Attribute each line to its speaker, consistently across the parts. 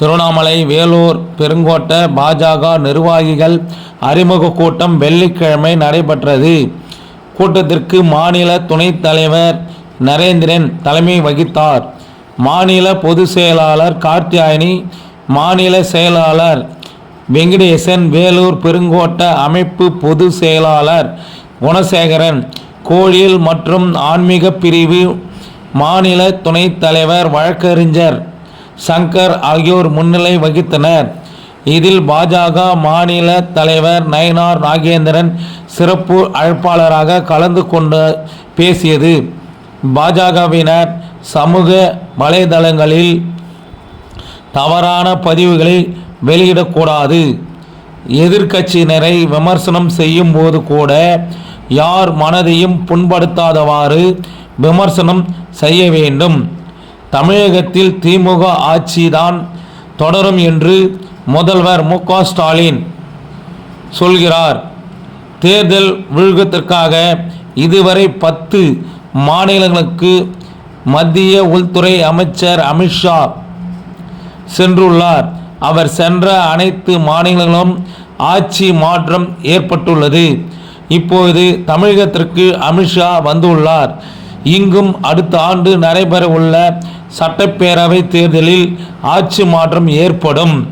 Speaker 1: திருவண்ணாமலை வேலூர் பெருங்கோட்டை பாஜக நிர்வாகிகள் அறிமுக கூட்டம் வெள்ளிக்கிழமை நடைபெற்றது. கூட்டத்திற்கு மாநில துணைத் தலைவர் நரேந்திரன் தலைமை வகித்தார். மாநில பொதுச் செயலாளர் கார்த்தியாயனி மாநில செயலாளர் வெங்கடேசன் வேலூர் பெருங்கோட்ட அமைப்பு பொதுச் செயலாளர் குணசேகரன் கோயில் மற்றும் ஆன்மீக பிரிவு மாநில துணைத் தலைவர் வழக்கறிஞர் சங்கர் ஆகியோர் முன்னிலை வகித்தனர். இதில் பாஜக மாநில தலைவர் நயனார் நாகேந்திரன் சிறப்பு அழைப்பாளராக கலந்து கொண்டு பேசியது. பாஜகவினர் சமூக வலைதளங்களில் தவறான பதிவுகளை வெளியிடக்கூடாது. எதிர்க்கட்சியினரை விமர்சனம் செய்யும் போது கூட யார் மனதையும் புண்படுத்தாதவாறு விமர்சனம் செய்ய வேண்டும். தமிழகத்தில் திமுக ஆட்சிதான் தொடரும் என்று முதல்வர் மு ஸ்டாலின் சொல்கிறார். தேர்தல் விழுகத்திற்காக இதுவரை பத்து மாநிலங்களுக்கு மத்திய உள்துறை அமைச்சர் அமித்ஷா சென்றுள்ளார். அவர் சென்ற அனைத்து மாநிலங்களும் ஆட்சி மாற்றம் ஏற்பட்டுள்ளது. இப்போது தமிழகத்திற்கு அமித்ஷா வந்துள்ளார். இங்கும் அடுத்த ஆண்டு நடைபெறவுள்ள சட்டப்பேரவை தேர்தலில் ஆட்சி மாற்றம் ஏற்படும்.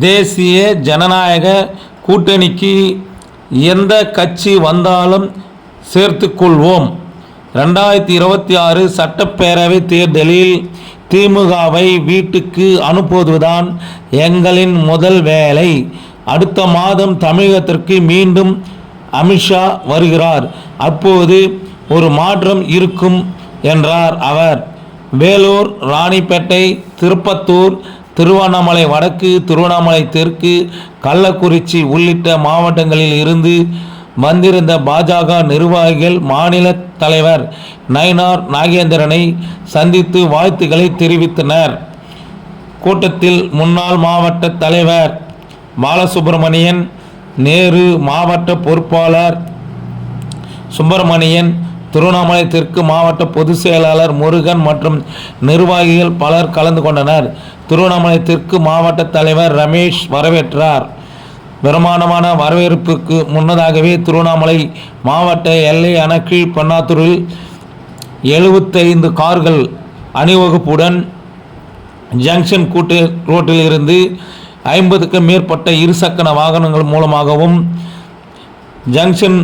Speaker 1: தேசிய ஜனநாயக கூட்டணிக்கு எந்த கட்சி வந்தாலும் சேர்த்துக்கொள்வோம். ரெண்டாயிரத்தி இருபத்தி ஆறு சட்டப்பேரவை தேர்தலில் திமுகவை வீட்டுக்கு அனுப்புவதுதான் எங்களின் முதல் வேலை. அடுத்த மாதம் தமிழகத்திற்கு மீண்டும் அமித்ஷா வருகிறார். அப்போது ஒரு மாற்றம் இருக்கும் என்றார் அவர். வேலூர் ராணிப்பேட்டை திருப்பத்தூர் திருவண்ணாமலை வடக்கு திருவண்ணாமலை தெற்கு கள்ளக்குறிச்சி உள்ளிட்ட மாவட்டங்களில் இருந்து வந்திருந்த பாஜக நிர்வாகிகள் மாநில தலைவர் நயினார் நாகேந்திரனை சந்தித்து வாழ்த்துக்களை தெரிவித்தனர். கூட்டத்தில் முன்னாள் மாவட்ட தலைவர் பாலசுப்பிரமணியன் நேரு மாவட்ட பொறுப்பாளர் சுப்பிரமணியன் திருவண்ணாமலை தெற்கு மாவட்ட பொதுச் செயலாளர் முருகன் மற்றும் நிர்வாகிகள் பலர் கலந்து கொண்டனர். திருவண்ணாமலை தெற்கு மாவட்ட தலைவர் ரமேஷ் வரவேற்றார். பிரமாண்டமான வரவேற்புக்கு முன்னதாகவே திருவண்ணாமலை மாவட்ட எல்லையான கீழ்பண்ணாத்தூரில் எழுபத்தைந்து கார்கள் அணிவகுப்புடன் ஜங்ஷன் கூட்டு ரோட்டில் இருந்து ஐம்பதுக்கும் மேற்பட்ட இருசக்கர வாகனங்கள் மூலமாகவும் ஜங்ஷன்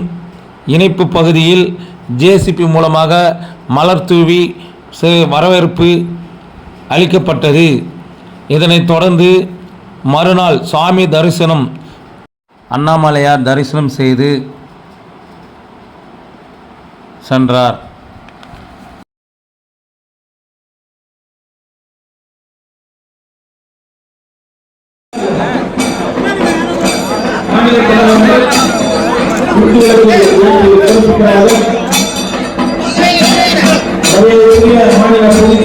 Speaker 1: இணைப்பு பகுதியில் ஜேசிபி மூலமாக மலர் தூவி வரவேற்பு அளிக்கப்பட்டது. இதனைத் தொடர்ந்து மறுநாள் சுவாமி தரிசனம் அண்ணாமலையார் தரிசனம் செய்து சென்றார்.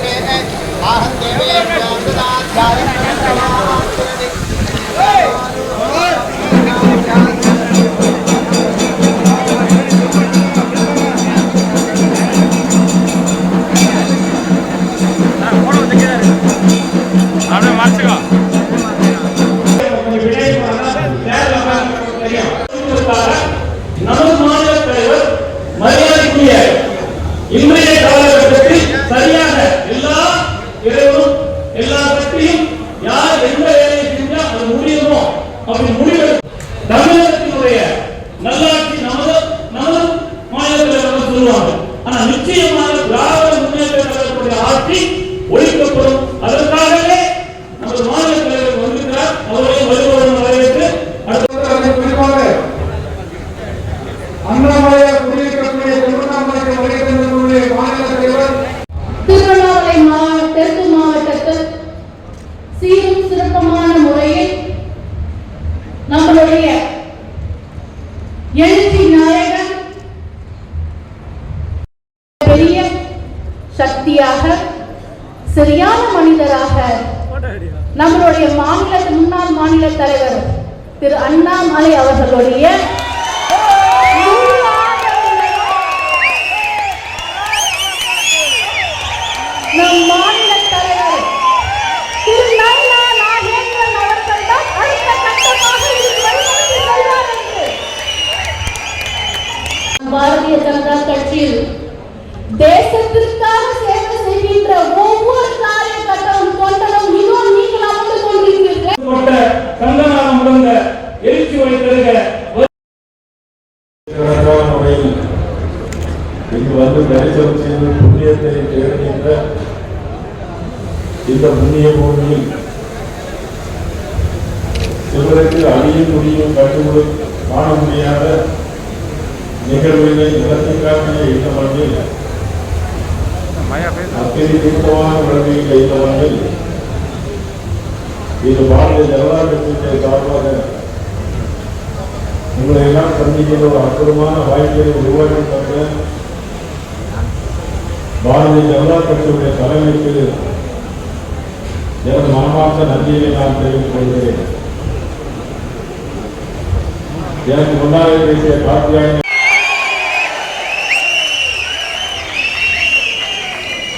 Speaker 2: செயலாளர் தலைவர் ఎవరు நம்முடைய மாநில
Speaker 3: முன்னாள் மாநில தலைவர் திரு அண்ணாமலை அவர்களுடைய நம் மாநில தலைவர் திரு நாகேந்திரன் அவர்கள் தான் அடுத்த கட்டமாக பாரதிய ஜனதா கட்சியில் தேசத்திற்காக சேவை செய்கின்ற ஒவ்வொரு
Speaker 4: இங்கு வந்து தரிசனம் செய்து புண்ணியத்தை தேடுகின்ற இந்த புண்ணிய பூமியில் சிவருக்கு அழியும் முடியும் கண்டுபிடி காண முடியாத நிகழ்வுகளை நடத்தி காட்டிய இந்த மண்ணில் அக்கறி தீர்க்கமான விளங்குகின்ற இந்த மண்ணில் இது பாரதிய ஜனதா கட்சியினுடைய சார்பாக உங்களை எல்லாம் சந்திக்கிற ஒரு அற்புதமான வாய்ப்பை உருவாக்கி தந்த பாரதிய ஜனதா கட்சியுடைய தலைமைக்கு எனது மனமார்ந்த நன்றியை நான் தெரிவித்துக் கொள்கிறேன். எனக்கு முன்னாலே பேசிய கார்த்தியாயன்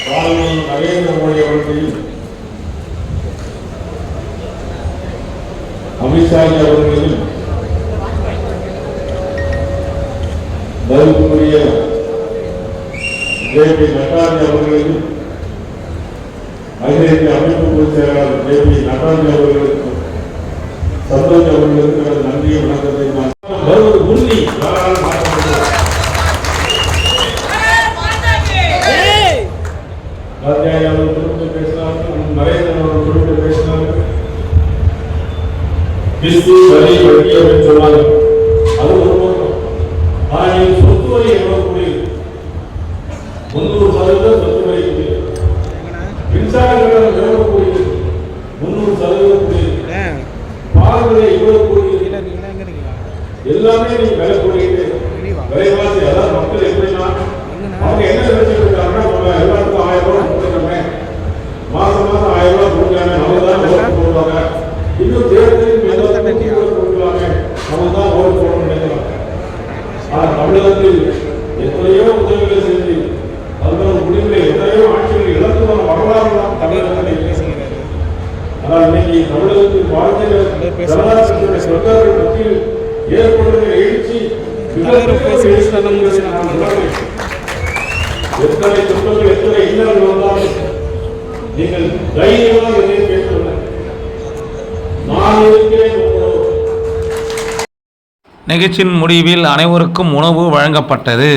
Speaker 4: பாரதி நரேந்திர மோடி அவர்களையும் அமித்ஷாஜி அவர்களையும் மதிப்புக்குரிய ஜே பி நட்டாஜி அவர்களையும் அகில இந்திய அமைப்பு பொதுச் செயலாளர் ஜே பி நட்டாஜி அவர்களுக்கும் சந்தோஷ் அவர்களுக்கு எனது நன்றியை வணக்கத்தை நான் வருவது உறுதி. யாராலும் அவர்கள் பேசினார்கள் நரேந்திரன் அவர்கள் பேசினார்கள். கிறிஸ்து வரி மின்சார கட்டணம் எவ்வளவு கூடியது முன்னூறு சதவீதம் கூடியது பால் விலை இவ்வளவு கூடியது எல்லாமே நீங்க விலை கூடியது விலைவாசி அதாவது மக்கள் எப்படின்னா அவங்க என்ன நினைச்சிட்டு இருக்காங்கன்னா எல்லாருக்கும் ஆயிரம் ரூபாய் ஆனால் இன்னைக்கு தமிழகத்தில் பாரதிய ஜனதா கட்சியுடைய சர்க்கார்கள் மத்தியில் ஏற்படுகிற எழுச்சி எத்தனை துன்பங்கள் எத்தனை இன்னல்கள் வந்தாலும் நீங்கள் தைரியமாக என்னை கேட்டுள்ளேன் நான் இருக்கிறேன் உங்களோடு
Speaker 1: நிகழ்ச்சியின் முடிவில் அனைவருக்கும் உணவு வழங்கப்பட்டது.